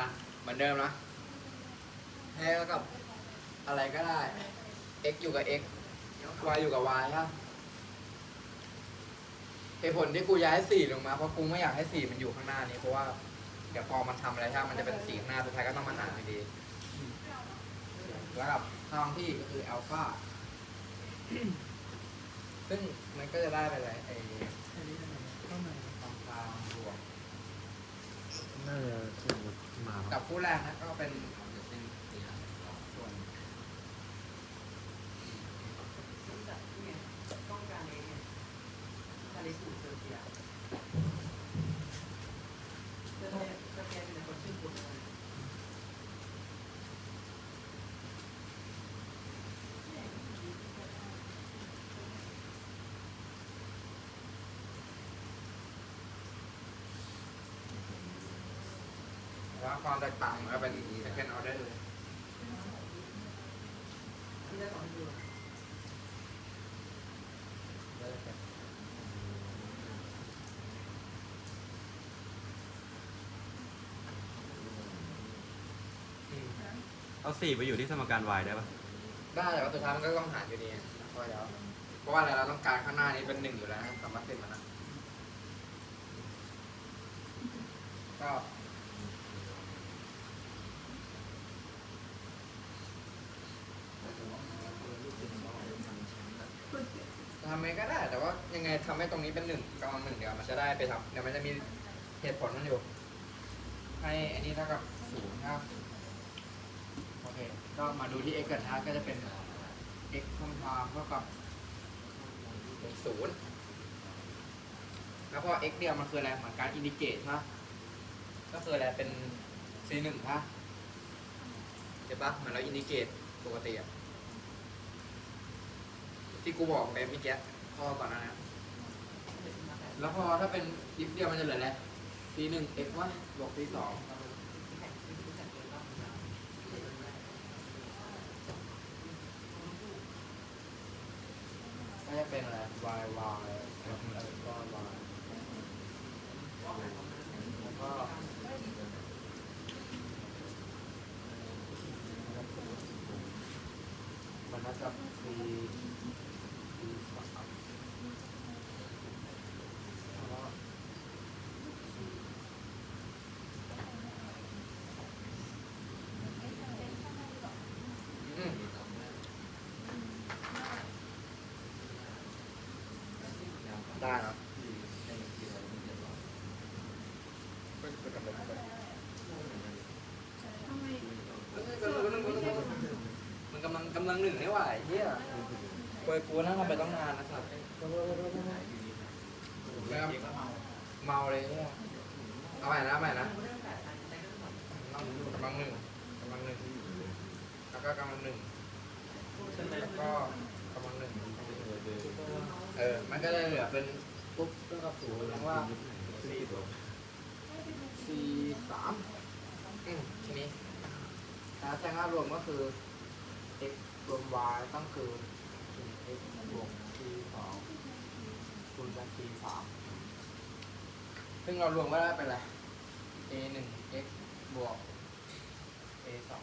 นะเหมือนเดิมนะให้เท่ากับอะไรก็ได้ x อยู่กับ x y อยู่กับ y ครับเหตุผลที่กูย้ายสี่ลงมาเพราะกูไม่อยากให้สี่มันอยู่ข้างหน้านี้เพราะว่าเดี๋ยวพอมันทำอะไรถ้ามันจะเป็นสี่ข้างหน้าสุดท้ายก็ต้องมาหารอยู่ดีแล้วกับข้างที่ก็คืออัลฟาซึ่งมันก็จะได้ไปเลยไอ้ข้างในตรงกลางรวมน่าจะส มมติมากับคู่แรกนะก็เป็นส่วน ต้องการเองการเลี้ยงสูตรเซอร์เซียเซอร์เซียเซอร์เซียเป็นคนชื่อคุณ แล้ว ความแตกต่างก็เป็น second order เลยที่ได้ของดูอืมเอาสี่ไปอยู่ที่สมการ y ได้ปะได้แต่ว่าสุดท้ายมันก็ต้องหารอยู่ดีเพราะเดี๋ยวเพราะว่าอะไรเราต้องการข้างหน้านี้เป็นหนึ่งอยู่แล้วนะสามารถเซ็นมันนะก็ ทำไงก็ได้ แต่ว่ายังไงทำให้ตรงนี้เป็นหนึ่งกำลังหนึ่งเดี๋ยวมันจะได้ไปทำเดี๋ยวมันจะมีเหตุผลมันอยู่ ให้อันนี้เท่ากับศูนย์ครับโอเค ก็มาดูที่ x กับ r ก็จะเป็น x คงทางเท่ากับศูนย์แล้วพอ x เดียวมันคืออะไรเหมือนการอินดิเกตใช่ปะก็คืออะไรเป็น c หนึ่งป่ะเห็นปะเหมือนเราอินดิเกตปกติอะที่กูบอกไปเมื่อกี้ ข้อก่อนนานะแล้วพอถ้าเป็นยิบเดียวมันจะเหลืออะไร c หนึ่ง x วะบวก c สองก็จะเป็นอะไร y y แล้วก็ y แล้วก็มันน่าจะ c c สามแล้วก็อืม ได้เนอะมันกำลังกำลังหนึ่งไม่ไหวเฮียเปิดกูนั่งทำไปต้องนานนะครับเมาเลยเนี่ยเอาใหม่นะเอาใหม่นะกำลังหนึ่งกำลังหนึ่งแล้วก็กำลังหนึ่งแล้วก็กำลังหนึ่ง เออ มันก็เลยเหลือเป็นปุ๊บเท่ากับศูนย์แล้วว่าสี่สามอืมทีนี้กาแทงค่ารวมก็คือ x รวม y ต้องคือ x บวก c สองคูณกัน c สามซึ่งเรารวมก็ได้เป็นอะไร a หนึ่ง x บวก a สอง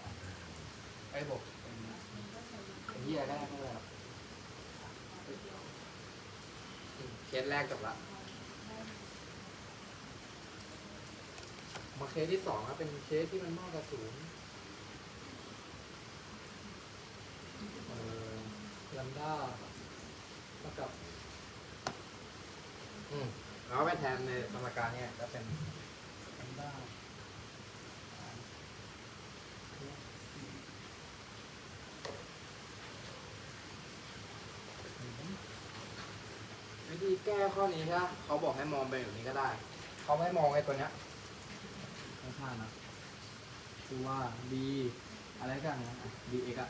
ไอ้บวกเป็นเป็นที่อะไรก็ได้ไม่เป็นไหรอก เคสแรกจบละมาเคสที่สองครับเป็นเคสที่มันมากกว่าศูนย์เอ่อลัมด้าเท่ากับ อืมแล้วไปแทนในสมการเนี่ยก็เป็นลัมด้า แก้ข้อนี้ถ้าเขาบอกให้มองไปแบบนี้ก็ได้ เขาไม่ให้มองไอ้ตัวเนี้ยไม่ใช่นะคือว่า b อะไรกันนะ b x อะ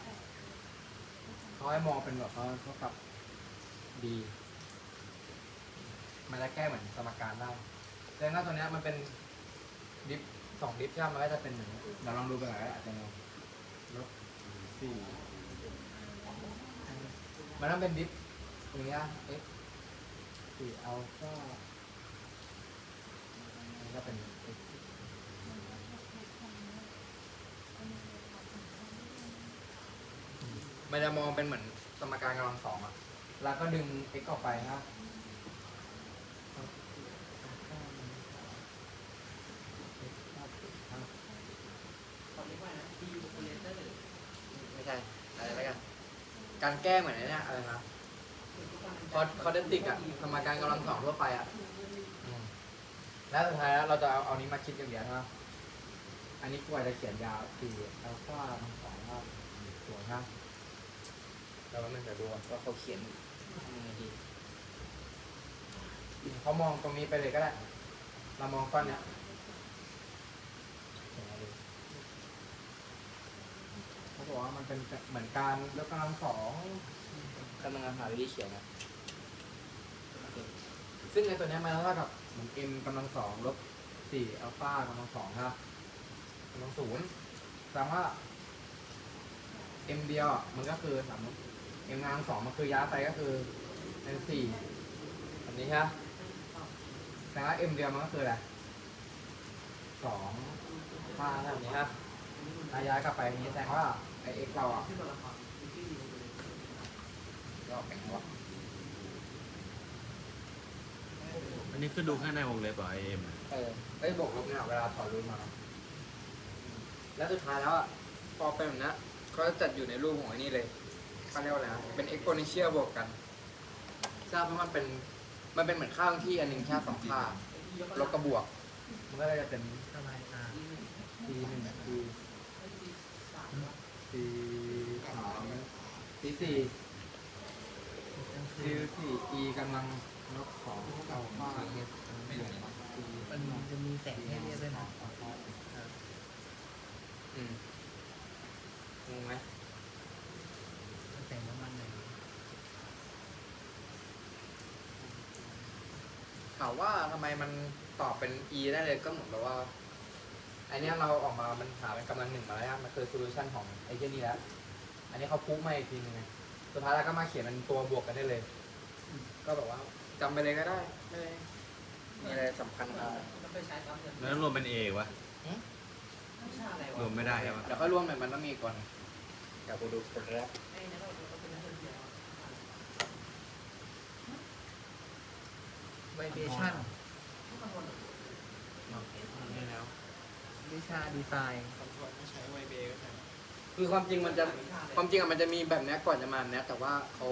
เขาให้มองเป็นแบบเขาเท่ากับ b มันจะแก้เหมือนสมการได้แต่ถ้าตัวเนี้ยมันเป็นดิฟสองดิฟใช่ไหมมันก็จะเป็นหนึ่งเดี๋ยวลองดูไปหน่อยก็ได้อาจจะงงลบสี่มันต้องเป็นดิฟอย่างเงี้ย x ซีอัลฟาก็เป็นมันจะมองเป็นเหมือนสมการกำลังสองอะแล้วก็ดึง x ออกไปนะไม่ใช่อะไรแล้วกัน การแก้เหมือนไอ้นี่อะไรนะ คอคอเดนติกอะสมการกำลังสองทั่วไปอะแล้วสุดท้ายแล้วเราจะเอาเอานี้มาคิดกันเดียวใช่ไหมอันนี้กว่าจะเขียนยาวสี่อัลฟาทั้งสองว่าสวยครับเราก็มันจะดูว่าเขาเขียนยังไงดีเขามองตรงนี้ไปเลยก็ได้ เรามองก้อนเนี้ยเขาบอกว่ามันเป็นเหมือนการยกกำลังสองกำลังหาวิธีเขียนนะ ซึ่งในตัวเนี้ยมันเท่ากับเหมือน m กำลังสองลบสี่อัลฟากำลังสองครับกำลังศูนย์แสดงว่า m เดียวอะมันก็คือสาม m กำลังสองมันคือย้ายไปก็คือเป็นสี่แบบนี้ใช่ไหมแต่ว่า m เดียวมันก็คืออะไรสองห้าแบบนี้ครับถ้าย้ายกลับไปอย่างนี้แสดงว่าไอ x เราอะเรเตอร์ก็เป็นว่า อันนี้คือดูแค่ในวงเล็บเหรอไอเอ็มเออไอ้ยบวกลบเนี่ยเวลาถอดรูปมา แล้วสุดท้ายแล้วอะพอเป็นแบบนี้เขาจะจัดอยู่ในรูปของไอ้นี่เลยเขาเรียกว่าอะไรนะเป็น exponential บวกกัน ทราบเพราะมันเป็นมันเป็นเหมือนข้างที่อันหนึ่งแค่สองค่าลบกับบวก มันก็เลยจะเป็นทำไมอ่า t หนึ่ง t t สาม t สี่ t สี่ e กำลัง ลบสองอัลฟาเอสบวก t มันจะมีแสงให้เรียกด้วยนะอืมงงไหมแสงน้ำมันเลยถามว่าทำไมมันตอบเป็น e ได้เลยก็เหมือนแบบว่าอเนี้ยเราออกมา มันหาเป็นกำลังหนึ่งมาแล้วมันคือโซลูชันของไอ้เจ้านี่แล้ว อันนี้เขาพูดมาอีกทีนึงไงสุดท้ายแล้วก็มาเขียนเป็นตัวบวกกันได้เลย ก็แบบว่า จำไปเลยก็ได้ ไม่ได้มีอะไรสำคัญครับมันไปใช้ซ้ำเดิมแล้วรวมเป็นเอวะไม่ใช่อะไรรวมไม่ได้ใช่ปะเดี๋ยวค่อยรวมเลยมันต้องมีก่อนเดี๋ยวกูดูคนแรกไอ้นั่นเราเป็นนักเรียนไวเบชั่นนี่แล้ววิชาดีไซน์คือความจริงมันจะความจริงอะมันจะมีแบบเนี้ยก่อนจะมาเนี้ยแต่ว่าเขา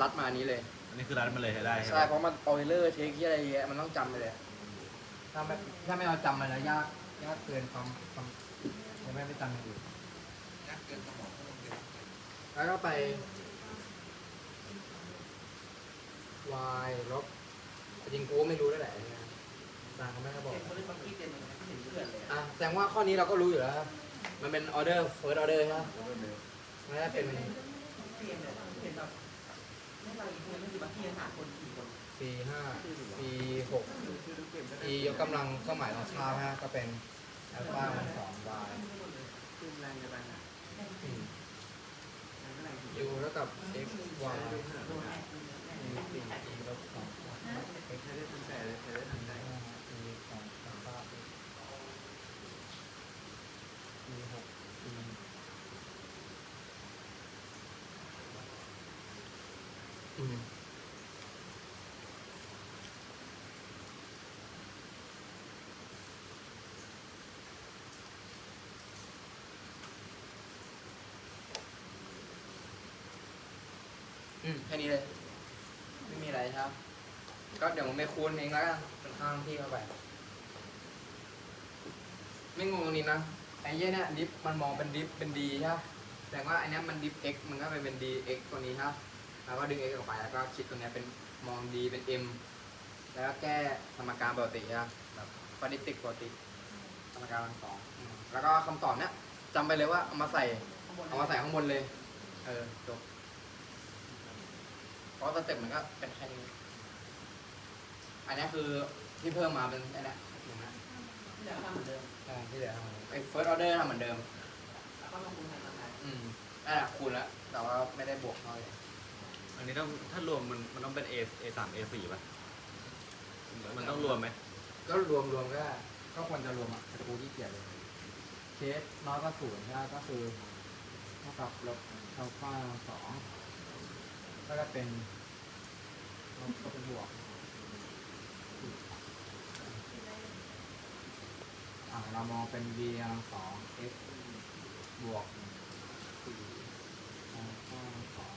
รัดมานี้เลยอั นนี้คือรัดมันเลยให้ได้ใช่ใช่ปะเพราะมันออยเลอร์เทคที่อะไรเยอะมันต้องจำไปเลยถ้าไม่ถ้าไม่เอาจำมันแล้วยากยากเกินความความยังไม่ไปจำอย่างอื่นยากเกินสมองแล้วก็ไป y ลบจริงกูก็ไม่รู้ด้วยแหละอันเนี่ยตางเขาไม่ได้บอกเห็นคนเล่นบางทีเป็นเห็นเพื่อนเลยอะแสดงว่าข้อนี้เราก็รู้อยู่แล้วครับมันเป็นออเดอร์ first order ใช่ไหมไม่ได้เป็น เปลี่ยนเลยเห็นแบบไม่เราอีกคนไม่คือบางทีหาคนกี่คน c ห้า c หก e ยกกำลังเครื่องหมายของชาฮะก็เป็นอัลฟามันสอง y คือแรงจะแรงอะอืมแรงแรง u เท่ากับ x y โดนแรง e สี่ e ลบสอง x ใช้ได้ทันใจเลยใช้ได้ทันใจ ห้า e สองอัลฟา x e หก e อืม อืมแค่นี้เลย ไม่มีอะไรครับ ก็เดี๋ยวผมไปคูณเองแล้วกันเป็นข้างที่เข้าไป ไม่งงตรงนี้นะ ไอ้เหี้ยเนี่ยดิฟมันมองเป็นดิฟเป็นดีใช่ปะแต่ว่าไอ้เนี้ยมันดิฟ x มันก็ไปเป็น d x ตัวนี้ครับแล้วก็ดึง x ออกไปแล้วก็คิดตัวเนี้ยเป็นมอง d เป็น m แล้วก็แก้สมการปกติใช่ปะแบบปริติกปกติสมการสองอืมแล้วก็คำตอบเนี้ยจำไปเลยว่าเอามาใส่เอามาใส่ข้างบนเลย เออ จบ เพราะสเต็ปมันก็เป็นแค่นี้ อันนี้คือที่เพิ่มมาเป็นไอ้เนี้ยถูกไหมที่เหลือทำเหมือนเดิมใช่ที่เหลือทำเหมือนเดิมไอ้ first order ทำเหมือนเดิม แล้วก็ลงทุนทางการอืมนั่นแหละคูณแล้ว แต่ว่าไม่ได้บวกน้อยเลยอันนี้ต้องถ้ารวมมันมันต้องเป็น A A สาม A สี่ป่ะ มันต้องรวมไหมก็รวมรวมก็ได้ก็ควรจะรวมอะแต่กูที่เกียจเลยเคสน้อยก็ศูนย์ใช่ไหมก็คือท่ากับลบอัลฟาสอง ก็จะเป็นลบก็เป็นบวกอ่าเรามองเป็น b กำลังสอง x บวกสี่อัลฟาสอง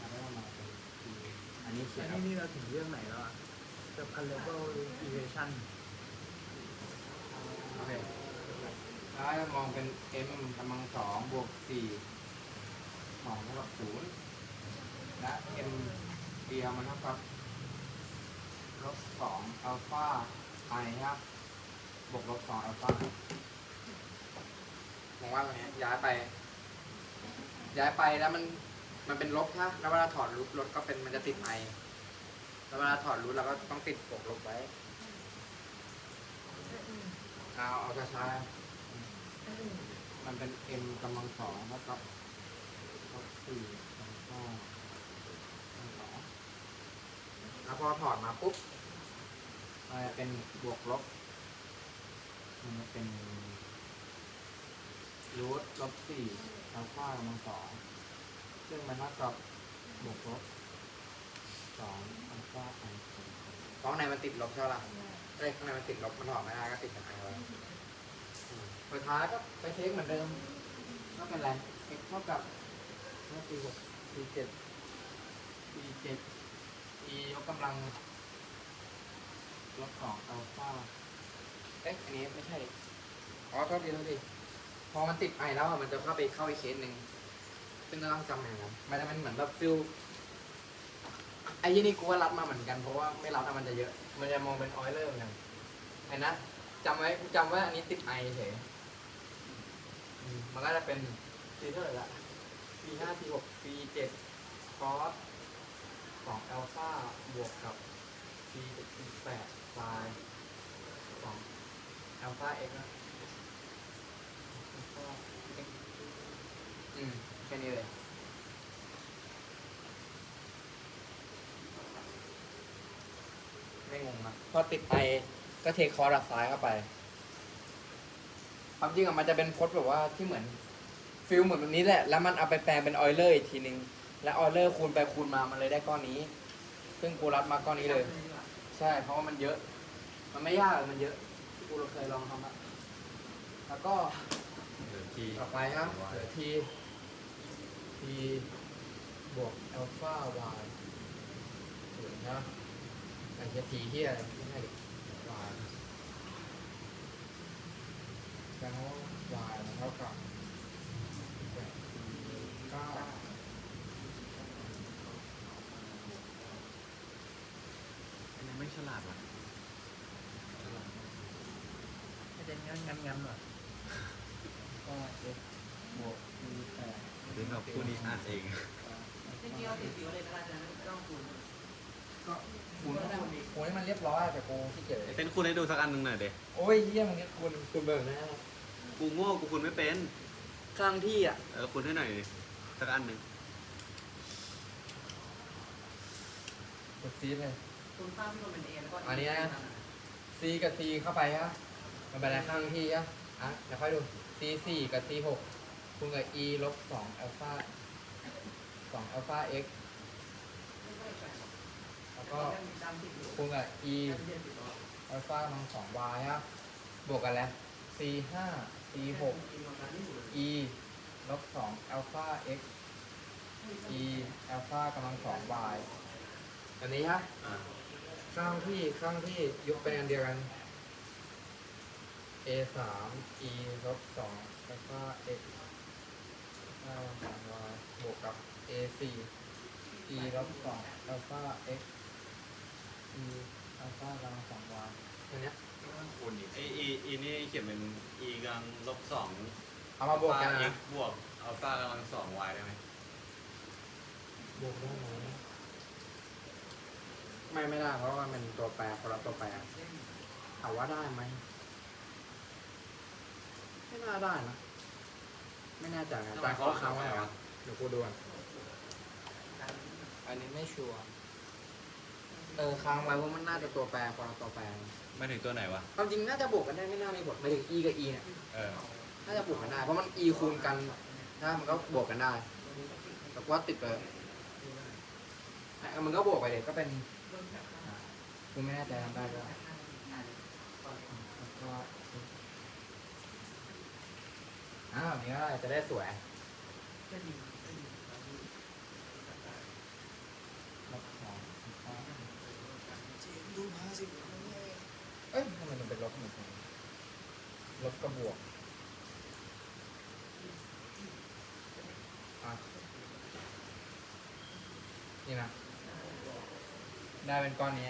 อันนี้เรามาเป็น b อันนี้เขียอันนเอานี้นี่เราถึงเรื่องไหนแล้วอะ The Parallel Equation โอเค แล้วจะมองเป็น m กำลังสองบวกสี่สองเท่ากับศูนย์และ m เดียวมันเท่ากับลบสองอัลฟาไอครับบวกลบสองอัลฟามองว่าตรงนี้ย้ายไป ย้ายไปแล้วมันมันเป็นลบค่ะแล้วเวลาถอดรูทลดก็เป็นมันจะติดไอแล้วเวลาถอดรูทเราก็ต้องติดบวกลบไว้เอาเอาช้าๆ มันเป็น m กำลังสองเท่ากับลบสี่สองห้าสองสองแล้วพอถอดมาปุ๊บมันจะเป็นบวกลบมันจะเป็นรูทลบสี่อัลฟากำลังสองซึ่งมันเท่ากับบวกลบสองอัลฟาไอเพราะข้างในมันติดลบใช่ไหมล่ะเอ้ยข้างในมันติดลบมันถอดไม่ได้ก็ติดกับไอไว้ สุดท้ายก็ไปเช็คเหมือนเดิมก็เป็นไร x เท่ากับห้าสี่หกสี่เจ็ดสี่เจ็ด e ยกกำลังลบสองอัลฟาเอ๊ะอันนี้ไม่ใช่ อ๋อโทษทีโทษทีพอมันติดไอแล้วอะมันจะเข้าไปเข้าอีกเคสหนึ่ง ซึ่งก็ต้องจำอย่างนั้นมันจะเป็นเหมือนแบบฟิลไอ้ยี่นี่กูว่ารัดมาเหมือนกันเพราะว่าไม่รัดอะมันจะเยอะ มันจะมองเป็นออยเลอร์เหมือนกันไอ้นะจำไว้กูจำว่าอันนี้ติดไอเฉยอื มันก็จะเป็นซีเท่าไหร่ละ C ห้า C หก C เจ็ดคอสสองเอลฟาบวกกับ C เจ็ด C แปดไซสองเอลฟาเอ็กซ์นะก็อืมแค่นี้เลยไม่งงนะพอติดไอก็เทคอร์ดับซ้ายเข้าไป ความจริงอะมันจะเป็นโค้ดแบบว่าที่เหมือนฟิลเหมือนแบบนี้แหละ แล้วมันเอาไปแปลงเป็นออยเลอร์อีกทีนึง แล้วออยเลอร์คูณไปคูณมา มันเลยได้ก้อนนี้ ซึ่งกูรัดมาก้อนนี้เลย ใช่ เพราะว่ามันเยอะ มันไม่ยากมันเยอะ กูเคยลองทำละแล้วก็เดี๋ยวที่ต่อไปครับเหลือทีทีบวกอัลฟาวายถูกนะไอ้เหี้ยทีที่อะไรไม่ใช่ดิวาย แล้ววายมันเท่ากับแปดเก้าอันนี้ไม่ฉลาดว่ะไม่ได้งั้นงั้นงั้นหรอก็ x บวก c แปดเรื่องกับผู้นี้อ่านเองจริงๆเราติดฟิวเลยก็ได้นะไม่ต้องคูณก็คูณก็ได้คูณให้มันเรียบร้อยแต่กูที่เกียจไอ้เต้นคุณให้ดูสักอันหนึ่งหน่อยเด็โอ้ยเยี่ยมงก็คูณคูณแบบนั้น กูโง่กูคุณไม่เป็นกลางที่อะ เออคุณให้หน่อยดิสักอันหนึ่งกดซีเลยคูณข้างที่มันเป็นเอแล้วก็อันนี้นะ C กับ C เข้าไปฮะมันเป็นอะไรข้างที่ฮะอะเดี๋ยวค่อยดู C สี่กับ C หกคูณกับ E ลบสองอัลฟาสองอัลฟา x แล้วก็คูณกับ E อัลฟากำลังสอง y ฮะบวกกันแล้ว C ห้า C หก E ลบสองอัลฟา x E อัลฟากำลังสอง y อันนี้ฮะอ่าข้างที่ข้างที่ยกเป็นอันเดียวกัน a สาม e ลบสองแล้วก็ x ห้าสาม y บวกกับ a สี่ e ลบสองอัลฟา x e อัลฟากำลังสอง y ตัวเนี้ย คูณอีกไออีอีนี่เขียนเป็น e กำลังลบสองเอามาบวกกันอัลฟานะ x บวกอัลฟากำลังสอง y ได้ไหมบวกได้ไหมไม่ไม่ได้ เพราะว่ามันเป็นตัวแปรคนละตัวแปรถามว่าได้ไหมไม่น่าได้นะไม่แน่ใจนะแต่เขาค้างไว้เหรอเดี๋ยวกูดูก่อนอันนี้ไม่ชัวร์ เออค้างไว้เพราะมันน่าจะตัวแปรคนละตัวแปรไม่ถึงตัวไหนวะ ความจริงน่าจะบวกกันได้ไม่น่ามีผลไม่ถึง e กับ e เนี่ยเออ น่าจะบวกกันได้เพราะมัน e คูณกันถ้ามันก็บวกกันได้แต่ว่าติดไปอะมันก็บวกไปเลยก็เป็นอ่าคุณไม่แน่ใจทำได้ก็แล้วก็อ้าวแบบนี้ก็ได้จะได้สวยลบสอง เอ้ยทำไมมันเป็นลบหมดเลยลบกับบวกอะนี่นะ ได้เป็นก้อนนี้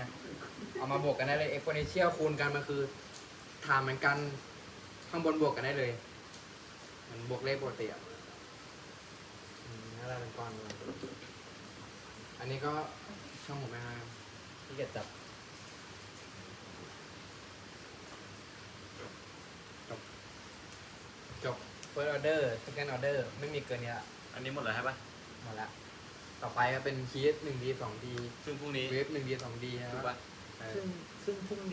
เอามาบวกกันได้เลย exponential คูณกันมันคือฐานเหมือนกันข้างบนบวกกันได้เลยเหมันบวกเลขปกติอะนั่นได้เป็นก้อน อันนี้ก็ช่องผมไม่ให้ที่เกียจจับจบ จบ first order second order ไม่มีเกินนี้ละอันนี้หมดแล้วใช่ปะหมดละ ต่อไปก็เป็นคีสหนึ่งดีสองดีซึ่งพรุ่งนี้เวฟหนึ่งดีสองดีนะถูกครัปะบเออ ซึ่งซึ่งพรุ่ง